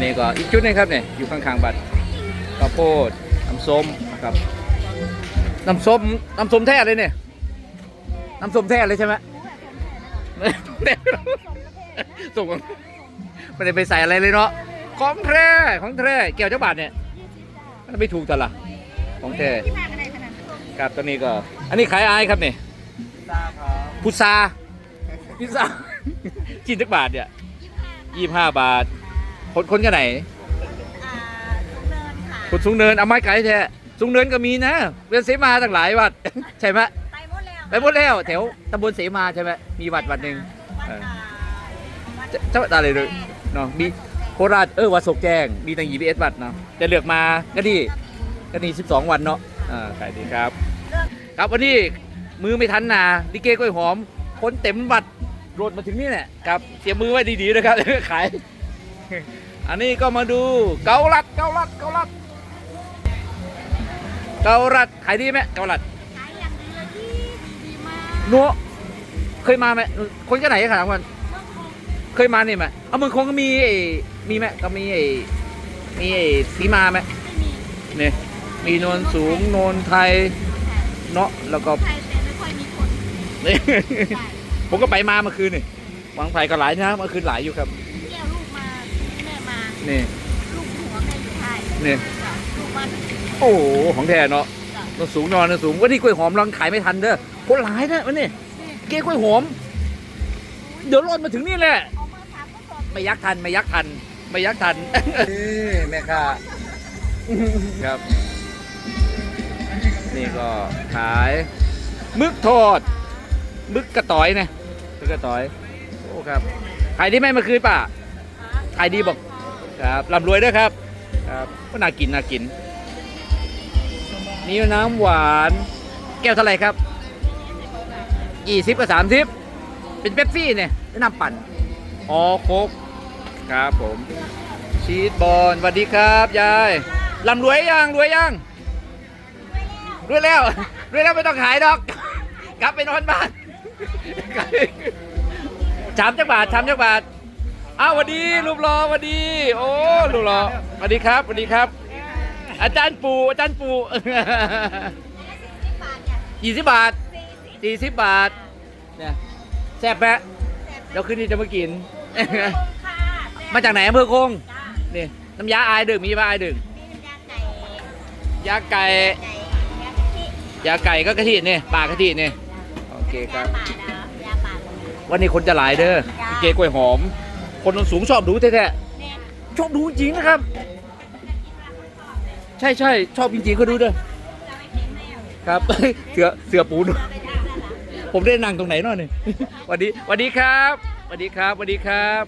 นนี้ก็อีกชุดหนึงครับเนี่ยอยู่ข้างๆบัตรข้าวโพดน้ำส้มนะครับน้ำส้มน้ำส้มแท้เลยเนี่ยน้ำส้มแท้เลยใช่ไหมส่งไม่ได้ไปใส่อะไรเลยเนาะของแท้ของแท้แก้วเจ้าบาทเนี่ยมันไม่ถูกแต่ละของแท้ที่มากันไหนขนาดนั้นครับตัวนี้ก็ อันนี้ขายอายครับเนี่ยทราบครับพุทราพิซซ่ากินจักบาทเนี่ยยี่ห้าบาท คนคนกันไหนอ่าทุกเนินค่ะคนสูงเนินเอาไม้ไก่แท้สูงเนินก็มีนะเวียนเสมาตั้งหลายวัด ใช่ไหมไปหมดแล้วไปหมดแล้วแถวตำบลเสมาใช่ไหมมีวัดวัดหนึ่งวัดอ่าวัดเจ้าเจ้าอะไรเลยเนาะมีโคราชเออวัดศกแจ้งมีตั้งยี่สิบเอ็ดวัดเนาะจะเลือกมาก็ดีก็ดีสิบสองวันเนาะอ่าขายดีครับ ครับวันนี้มือไม่ทันนาลิเกกล้วยหอมคนเต็มวัดโรดมาถึงนี่แหละครับเสียมือไว้ดีๆนะครับขาย อันนี้ก็มาดูเกาลัดเกาลัดเกาลัดเกาลัดขายดีไหมเกาลัดขายอย่างดีเลยที่ดีมากนัวเคยมาไหมคนกันไหนขนาดวันเมืองคงเคยมานี่ไหมเอาเมืองคงก็มีไอ้มีไหมก็มีไอ้มีไอ้สีมาไหมไม่มีเนี่ยมีโนนสูงโนนไทยเนาะแล้วก็ไทยแต่ไม่ค่อยมีคนนี่ใช่ผมก็ไปมาเมื่อคืนนี่วางไผ่ก็หลายนะเมื่อคืนหลายอยู่ครับ แก้วลูกมาแม่มา นี่ ลูกหัวแม่อยู่ไทยนี่จ้ะลูกมันโอ้โหของแท้เนาะจ้ะนนสูงนอนนนสูงวันนี้กล้วยหอมรังขายไม่ทันเด้อคนหลายนะวันนี้เก้กล้วยหอม เดี๋ยวรอดมาถึงนี่แหละ เอามาทำก็สดไม่ยักทัน ไม่ยักทัน ไม่ยักทัน นี่แม่ค้าครับ นี่ก็ขายมึกทอดมึกกระต่อยนะมึกกระต่อย โอ้ครับขายดีไหมเมื่อคืนป่ะ ขายดีบอก ครับร่ำรวยด้วยครับครับก็น่ากินน่ากิน นี่น้ำหวาน แก้วเท่าไหร่ครับยี่สิบกับสามสิบเป็นเป๊ปซี่เนี่ยแล้น้ำปั่นอ๋อโคกครับผม ชีสบอลสวัสดีครับยายร่ำรวยยังรวยยังรวยแล้วรวยแล้วไม่ต้องขายดอก กลับไปนอนบ้านชามจักบาทชามจักบาท อ้าวสวัสดีรูปรอสวัสดี โอ้รูปรอสวัสดีครับสวัสดีครับ อาจารย์ปู่อาจารย์ปู่บาทเนี่ยยี่สิบบาทสี่สิบสี่สิบบาทเนี่ยแซ่บแปะเดี๋ยวคืนนี้จะมากินค่ะมาจากไหนอำเภอคงจ้านี่น้ำยาอายดึกมีปลาอายดึกมีน้ำยาไก่ยาไก่ไก่ยากะทิยาไก่ก็กะทินี่ปลากะทินี่โอเคคยารับป่านะยาป่าวันนี้คนจะหลายเด้อจ้าเกกล้วยหอม คนสูงชอบดูแท้เนี่ยๆชอบดูจริงนะครับ ใช่ใช่ชอบจริงๆเขาดูเด้อจะไปเห็นแมวครับเสือเสือปูนจะไปทำอะไรล่ะผมได้นั่งตรงไหนหน่อยหนึ่งสวัสดีสวัสดีครับสวัสดีครับสวัสดีครับ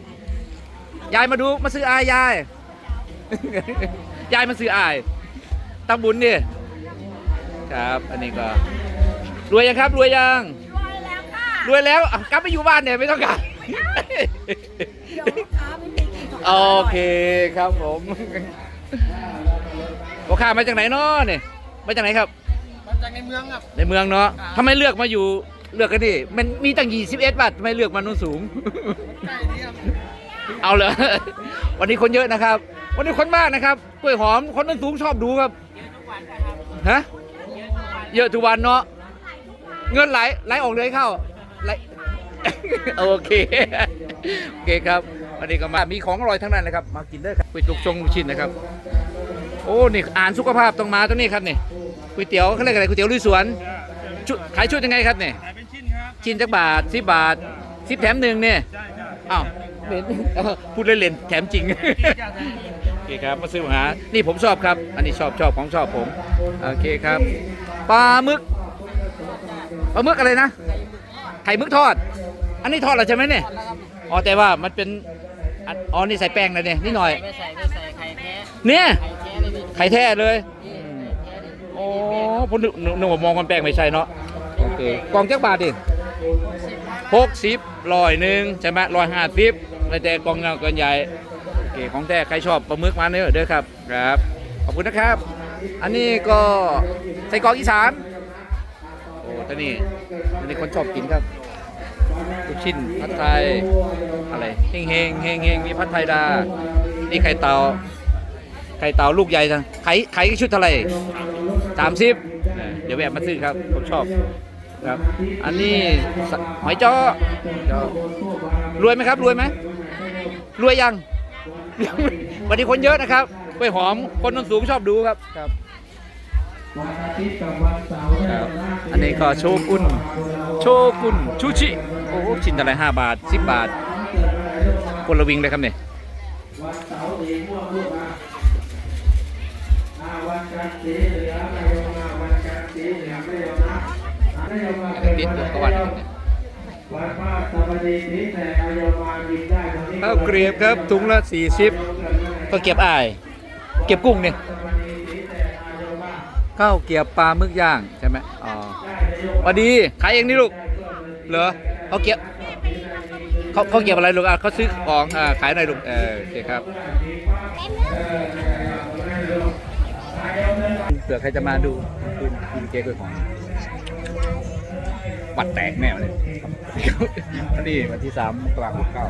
ยายมาดูมาซื้ออายยาย ยายมาซื้ออายตำบุญนี่ครับ อันนี้ก็รวยยังครับรวยยังรวยแล้วค่ะรวยแล้วอะกลับไปอยู่บ้านเนี่ยไม่ต้องกลับ เดี๋ยวลูกค้าไม่มีกินของโอเคครับผมพ่อค้ามาจากไหนเนาะเนี่ยมาจากไหนครับ มาจากในเมืองครับ ในเมืองเนาะทำไมเลือกมาอยู่เลือกกันดิมันมีตั้ง21บาททำไมเลือกมาโน้นสูง ใกล้นี้ครับเอาเลยวันนี้คนเยอะนะครับ วันนี้คนมากนะครับกล้วยหอมคนนั้นสูงชอบดูครับฮะเยอะทุกวันเนาะเงินไหลไหลออกเลยเข้าไหล โอเค โอเคครับ วันนี้ก็มา มีของอร่อยทั้งนั้นนะครับ มากินเลยครับก๋วยจุกชงลูกชิ้นนะครับ โอ้ นี่อ่านสุขภาพต้องมาตรงนี้ครับนี่ก๋วยเตี๋ยวเขาเรียกอะไรก๋วยเตี๋ยวลุยสวนชุดขายชุดยังไงครับเนี่ยขายเป็นชิ้นครับ ชิ้นจักบาทสิบบาทสิบแถมหนึ่งเนี่ยใช่ใช่อ้าวเห็นพูดเล่นๆแถมจริงโอเคครับมาซื้อมาหา นี่ผมชอบครับ อันนี้ชอบชอบของชอบผม โอเคครับ ปลาหมึก ปลาหมึกอะไรนะ ไข่หมึกทอด อันนี้ทอดแล้วใช่ไหมเนี่ยอ๋อแต่ว่ามันเป็นอันอ๋อนี่ใส่แป้งนะเนี่ยนิดหน่อย ไม่ใส่ไม่ใส่ไข่แท้เนี่ยไข่แท้เลยไข่แท้เลยอืมโอ้ผมนึกนึกว่ามองกันแป้งไม่ใช่เนาะโอเคกล่องจักบาทดิหกสิบร้อยหนึ่งใช่ไหมร้อยห้าสิบแต่กล่องเงาเกินใหญ่โอเคของแท้ใครชอบปลาหมึกมาเนื้อเด้อครับครับขอบคุณนะครับ อันนี้ก็ใส่กรอกอีสานโอ้ท่านี่อันนี้คนชอบกินครับ ลูกชิ้นผัดไทยอะไรเฮงเฮงเฮงเฮงมีผัดไทยดา นี่ไข่เต่าไข่เต่าลูกใหญ่จังไข่ไข่ชุดเท่าไหร่สามสิบเดี๋ยวแวะมาซื้อครับผมชอบครับ อันนี้หอยจ้อจ้อรวยไหมครับ รวยไหมรวยยัง วันนี้คนเยอะนะครับกล้วยหอมคนนนสูงชอบดูครับครับครับอันนี้ก็โชกุน โชกุนชูชิ โอ้ชิ้นอะไรห้าบาทสิบบาทคนละวิงเลยครับเนี่ยเนี่ยข้าวเกรียบครับถุงละสี่สิบก็เก็บอ้าย เก็บกุ้งเนี่ยข้าวเกรียบปลาหมึกย่างใช่ไหมอ๋อพอดีขายเองนี่ลูก เหรอ เขาเก็บเขาเขาเก็บอะไรลูกอะเขาซื้อของอ่าขายหน่อยลูกเออโอเคครับเผื่อใครจะมาดูคุณคุณเก๊กล้วยของปัดแตกแน่เลยอันนี้วันที่สามกลางวันเก้า